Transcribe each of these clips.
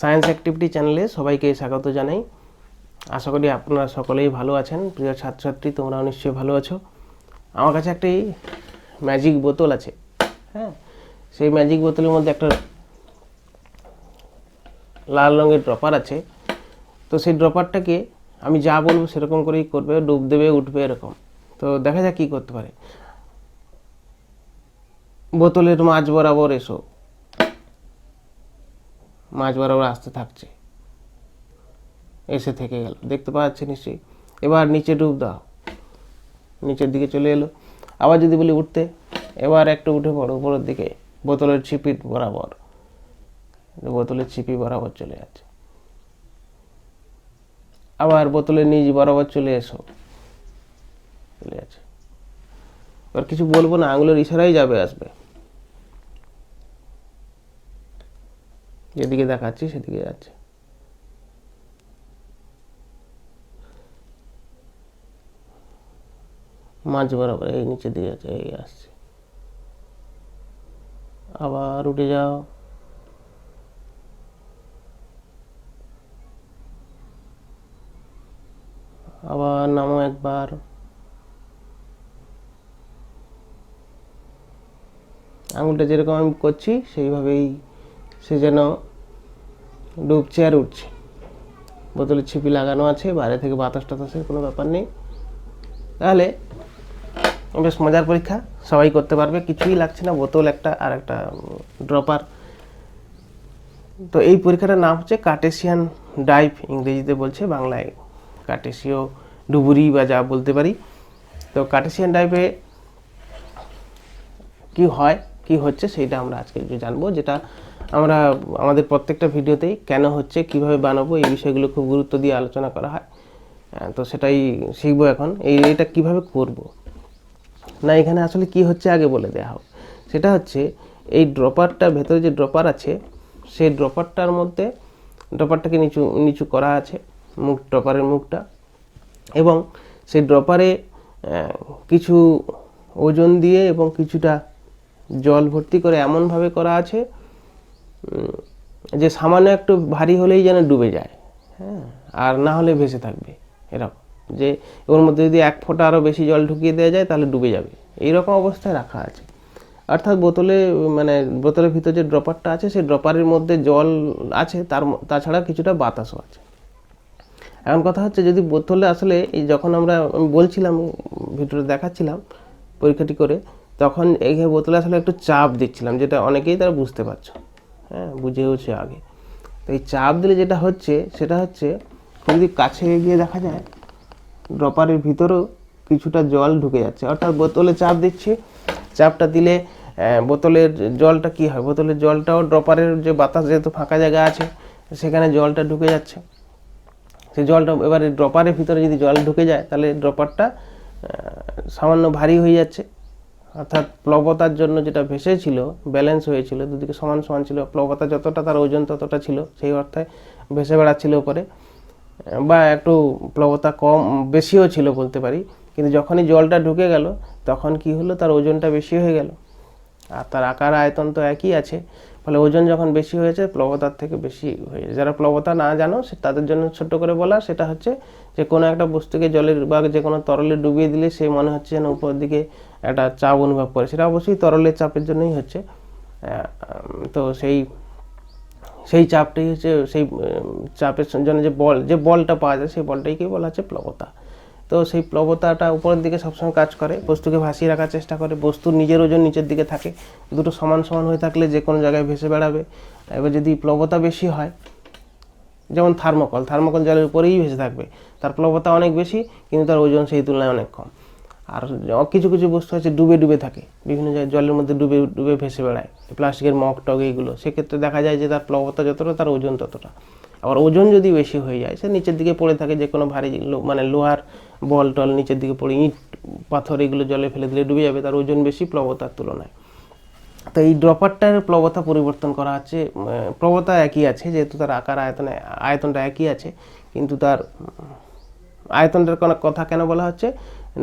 Science activity চ্যানেলে সবাইকে স্বাগত জানাই। আশা করি আপনারা সকলেই ভালো আছেন। প্রিয় ছাত্রছাত্রী, তোমরাও নিশ্চয়ই ভালো আছো। আমার কাছে একটি ম্যাজিক বোতল আছে হ্যাঁ? সেই ম্যাজিক বোতলের মধ্যে একটা লাল রঙের ড্রপার আছে। তো সেই ড্রপারটাকে আমি যা বলব সেরকম করেই করবে, ডুব দেবে, উঠবে এরকম। তো দেখা যাক কী করতে পারে। বোতলের মাঝ বরাবর এসো। মাঝ বরাবর আসতে থাকছে। এসে থেকে গেল। দেখতে পাওয়া যাচ্ছে নিশ্চয়ই। এবার নিচে ডুব দাও। নিচের দিকে চলে এলো। আবার যদি বলি উঠতে, এবার একটু উঠে পড়ো। উপরের দিকে। বোতলের ছিপি বরাবর। বোতলের ছিপি বরাবর চলে যাচ্ছে। আবার বোতলের নিচ বরাবর চলে এসো। চলে যাচ্ছে। এবার কিছু বলব না। আঙুলের ইশারাই যাবে আসবে। যেদিকে দেখাচ্ছি, সেদিকে যাচ্ছে। মাঝ বরাবর এই নিচে দিয়ে যাচ্ছে, এই আসছে। আবার উঠে যাও। আবার নামো একবার। আঙুলটা যেরকম আমি করছি, সেইভাবেই সে যেন ডুবছে আর উঠছে। বোতলে ছিপি লাগানো আছে, বাইরে থেকে বাতাস টাতাসের কোনো ব্যাপার নেই। তাহলে বেশ মজার পরীক্ষা, সবাই করতে পারবে, কিছুই লাগছে না, বোতল একটা আর একটা ড্রপার। তো এই পরীক্ষাটার নাম হচ্ছে কার্টেসিয়ান ডাইভ, ইংরেজিতে বলছে বাংলায় কার্টেসীয় ডুবুরি বা যা বলতে পারি। তো কার্টেসিয়ান ডাইভে কি হয়, কি হচ্ছে সেটা আমরা আজকে একটু জানব, যেটা আমরা আমাদের প্রত্যেকটা ভিডিওতেই কেন হচ্ছে, কীভাবে বানাবো, এই বিষয়গুলো খুব গুরুত্ব দিয়ে আলোচনা করা হয়। তো সেটাই শিখব এখন। এই এটা কীভাবে করব? না, এখানে আসলে কি হচ্ছে আগে বলে দেওয়া হোক। সেটা হচ্ছে, এই ড্রপারটার ভেতরে যে ড্রপার আছে সেই ড্রপারটার মধ্যে ড্রপারটাকে নিচু নিচু করা আছে, মুখ, ড্রপারের মুখটা। এবং সেই ড্রপারে কিছু ওজন দিয়ে এবং কিছুটা জল ভর্তি করে এমনভাবে করা আছে যে সামান্য একটু ভারী হলেই যেন ডুবে যায় হ্যাঁ? আর না হলে ভেসে থাকবে, এরকম। যে ওর মধ্যে যদি এক ফোঁটা আরও বেশি জল ঢুকিয়ে দেওয়া যায়, তাহলে ডুবে যাবে। এইরকম অবস্থায় রাখা আছে। অর্থাৎ বোতলে মানে বোতলের ভিতর যে ড্রপারটা আছে, সেই ড্রপারের মধ্যে জল আছে, তার তাছাড়া কিছুটা বাতাসও আছে। এখন কথা হচ্ছে, যদি বোতলে আসলে এই যখন আমরা, আমি বলছিলাম ভিডিওতে দেখাচ্ছিলাম পরীক্ষাটি করে, তখন এই বোতলে আসলে একটু চাপ দিচ্ছিলাম, যেটা অনেকেই তারা বুঝতে পারছ। হ্যাঁ বুঝেওছে আগে। তো এই চাপ দিলে যেটা হচ্ছে, সেটা হচ্ছে যদি কাছে গিয়ে দেখা যায়, ড্রপারের ভিতরেও কিছুটা জল ঢুকে যাচ্ছে। অর্থাৎ বোতলে চাপ দিচ্ছে, চাপটা দিলে বোতলের জলটা কি হয়? বোতলের জলটাও ড্রপারের যে বাতাস যেহেতু ফাঁকা জায়গা আছে, সেখানে জলটা ঢুকে যাচ্ছে। সেই জলটা এবারে ড্রপারের ভিতরে যদি জল ঢুকে যায়, তাহলে ড্রপারটা সামান্য ভারী হয়ে যাচ্ছে। অর্থাৎ প্লবতার জন্য যেটা ভেসে ছিল ব্যালেন্স হয়েছিল, দুদিকে সমান সমান ছিল, প্লবতা যতটা তার ওজন ততটা ছিল, সেই অর্থে ভেসে বেড়াচ্ছিল উপরে। বা একটু প্লবতা কম, বেশিও ছিল বলতে পারি, কিন্তু যখনই জলটা ঢুকে গেল, তখন কি হলো? তার ওজনটা বেশি হয়ে গেল। আর তার আকার, আয়তন তো একই আছে। ফলে ওজন যখন বেশি হয়েছে, প্লবতার থেকে বেশি হয়ে যায়। যারা প্লবতা না জানো, সে তাদের জন্য ছোট্ট করে বলা, সেটা হচ্ছে যে কোনো একটা বস্তুকে জলের বা যে কোনো তরলে ডুবিয়ে দিলে সে মনে হচ্ছে যেন উপর দিকে একটা চাপ অনুভব করে। সেটা অবশ্যই তরলের চাপের জন্যই হচ্ছে। তো সেই সেই চাপটাই হচ্ছে, সেই চাপের জন্য যে বল, যে বলটা পাওয়া যায়, সেই বলটাইকে বলা হচ্ছে প্লবতা। তো সেই প্লবতাটা উপরের দিকে সবসময় কাজ করে, বস্তুকে ভাসিয়ে রাখার চেষ্টা করে বস্তুর নিজের ওজন নিচের দিকে থাকে, দুটো সমান সমান হয়ে থাকলে যে কোনো জায়গায় ভেসে বেড়াবে। এবার যদি প্লবতা বেশি হয়, যেমন থার্মোকল থার্মোকল জলের উপরেই ভেসে থাকবে, তার প্লবতা অনেক বেশি, কিন্তু তার ওজন সেই তুলনায় অনেক কম। আর কিছু কিছু বস্তু আছে ডুবে ডুবে থাকে, বিভিন্ন জায়গায় জলের মধ্যে ডুবে ডুবে ভেসে বেড়ায়, প্লাস্টিকের মগ টগ এইগুলো। সেক্ষেত্রে দেখা যায় যে তার প্লবতা যতটা, তার ওজন ততটা। আবার ওজন যদি বেশি হয়ে যায় সে নিচের দিকে পড়ে থাকে যে কোনো ভারী মানে লোহার বল টল নিচের দিকে পড়ে ইট পাথর এগুলো জলে ফেলে দিলে ডুবে যাবে তার ওজন বেশি প্লবতার তুলনায়। তো এই ড্রপারটার প্লবতা পরিবর্তন করা উম, প্লবতা একই আছে যেহেতু তার আকার আয়তনে আয়তনটা একই আছে কিন্তু তার আয়তনটার কোনো কথা কেন বলা হচ্ছে?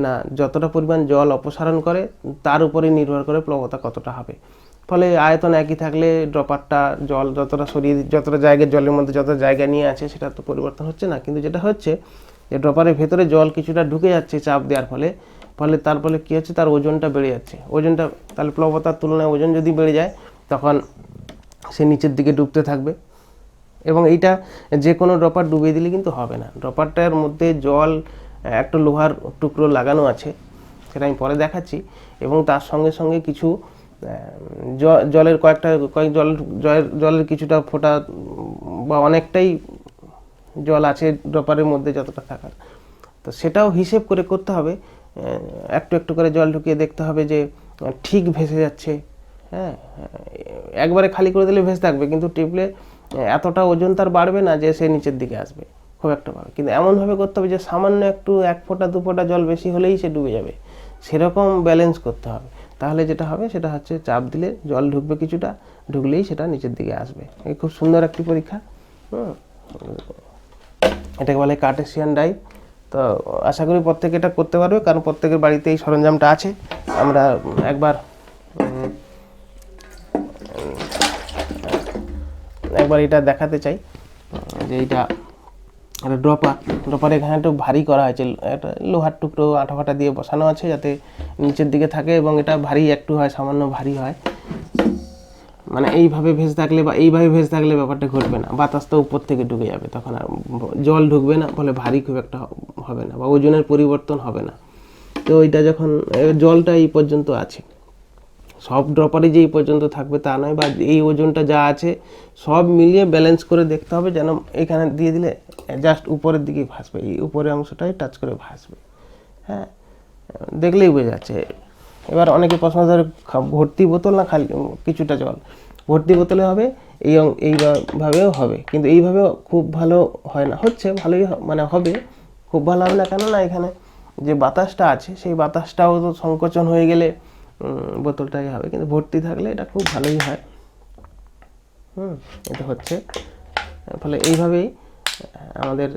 না যতটা পরিমাণ জল অপসারণ করে তার উপরে নির্ভর করে প্লবতা কতটা হবে। ফলে আয়তন একই থাকলে ড্রপারটা জল যতটা সরিয়ে যতটা জায়গায় জলের মধ্যে যত জায়গা নিয়ে আছে সেটা তো পরিবর্তন হচ্ছে না। কিন্তু যেটা হচ্ছে যে ড্রপারের ভেতরে জল কিছুটা ঢুকে যাচ্ছে চাপ দেওয়ার ফলে ফলে তার ফলে কী হচ্ছে? তার ওজনটা বেড়ে যাচ্ছে। ওজনটা তাহলে প্লবতার তুলনায় ওজন যদি বেড়ে যায়, তখন সে নিচের দিকে ডুবতে থাকবে। এবং এইটা যে কোনো ড্রপার ডুবিয়ে দিলে কিন্তু হবে না। ড্রপারটার মধ্যে জল, একটা লোহার টুকরো লাগানো আছে, সেটা আমি পরে দেখাচ্ছি। এবং তার সঙ্গে সঙ্গে কিছু জলের কয়েকটা, কয়েক জল জলের জলের কিছুটা ফোটা বা অনেকটাই জল আছে ড্রপারের মধ্যে যতটা থাকার। তো সেটাও হিসেব করে করতে হবে। একটু একটু করে জল ঢুকিয়ে দেখতে হবে যে ঠিক ভেসে যাচ্ছে। হ্যাঁ একবারে খালি করে দিলে ভেসে থাকবে, কিন্তু টিপলে এতটা ওজন তার বাড়বে না যে সে নিচের দিকে আসবে, খুব একটা ভাবে কিন্তু এমনভাবে করতে হবে যে সামান্য একটু এক ফোঁটা, দু ফোঁটা জল বেশি হলেই সে ডুবে যাবে। সেরকম ব্যালেন্স করতে হবে। তাহলে যেটা হবে, সেটা হচ্ছে চাপ দিলে জল ঢুকবে কিছুটা, ঢুকলেই সেটা নিচের দিকে আসবে। এই খুব সুন্দর একটি পরীক্ষা, হুম? এটাকে বলে কার্টেসিয়ান ডাইভ তো আশা করি প্রত্যেকে এটা করতে পারবে, কারণ প্রত্যেকের বাড়িতে এই সরঞ্জামটা আছে। আমরা একবার একবার এটা দেখাতে চাই, যে এইটা একটা ড্রপার ড্রপার এখানে একটু ভারী করা হয়েছে। একটা লোহার টুকরো আঠা ফাটা দিয়ে বসানো আছে যাতে নিচের দিকে থাকে এবং এটা ভারী একটু হয়, সামান্য ভারী হয়। মানে এইভাবে ভেসে থাকলে বা এইভাবে ভেসে থাকলে ব্যাপারটা ঘটবে না। বাতাস তো উপর থেকে ঢুকে যাবে, তখন আর জল ঢুকবে না, ফলে ভারী খুব একটা হবে না বা ওজনের পরিবর্তন হবে না। তো ওইটা যখন জলটা এই পর্যন্ত আছে। সব ড্রপারই যে এই পর্যন্ত থাকবে তা নয়, বা এই ওজনটা যা আছে, সব মিলিয়ে ব্যালেন্স করে দেখতে হবে যেন এখানে দিয়ে দিলে জাস্ট উপরের দিকে ভাসবে, এই উপরের অংশটাই টাচ করে ভাসবে। হ্যাঁ দেখলেই বোঝা যাচ্ছে। এবার অনেকে প্রশ্ন ধরে ভর্তি বোতল না খালি, কিছুটা জল? ভর্তি বোতলে হবে, এই এইভাবেও হবে। কিন্তু এইভাবেও খুব ভালো হয় না। হচ্ছে, ভালোই মানে হবে, খুব ভালো হবে না। কেন না এখানে যে বাতাসটা আছে, সেই বাতাসটাও তো সংকোচন হয়ে গেলে বোতলটাই হবে। কিন্তু ভর্তি থাকলে এটা খুব ভালোই হয়। হুম, এটা হচ্ছে ফলে এইভাবেই আমাদের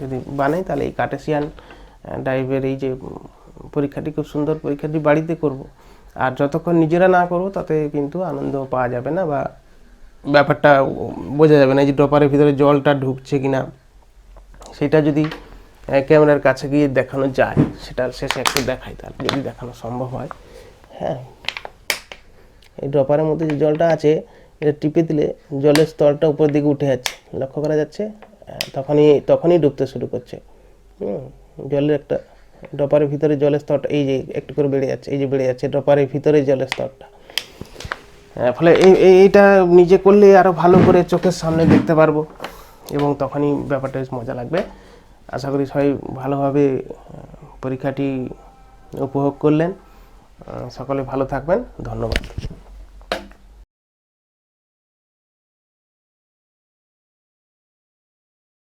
যদি বানাই, তাহলে এই কার্টেসিয়ান ডাইভের এই যে পরীক্ষাটি খুব সুন্দর পরীক্ষাটি বাড়িতে করব। আর যতক্ষণ নিজেরা না করব, তাতে কিন্তু আনন্দ পাওয়া যাবে না বা ব্যাপারটা বোঝা যাবে না যে ড্রপারের ভিতরে জলটা ঢুকছে কি না সেটা যদি ক্যামেরার কাছে গিয়ে দেখানো যায় সেটা শেষে একটু দেখাই তাহলে যদি দেখানো সম্ভব হয়। হ্যাঁ। এই ড্রপারের মধ্যে যে জলটা আছে এটা টিপে দিলে জলের স্তরটা উপর দিকে উঠে যাচ্ছে। লক্ষ্য করা যাচ্ছে? আহ, তখনই তখনই ডুবতে শুরু করছে। জলের একটা ড্রপারের ভিতরে জলের স্তরটা এই যে একটু করে বেড়ে যাচ্ছে এই যে বেড়ে যাচ্ছে ড্রপারের ভিতরে জলের স্তরটা। আহ, ফলে এই এই- এইটা নিজে করলে আরও ভালো করে চোখের সামনে দেখতে পারব এবং তখনই ব্যাপারটা মজা লাগবে। আশা করি সবাই ভালোভাবে পরীক্ষাটি উপভোগ করলেন। সকলে ভালো থাকবেন। ধন্যবাদ।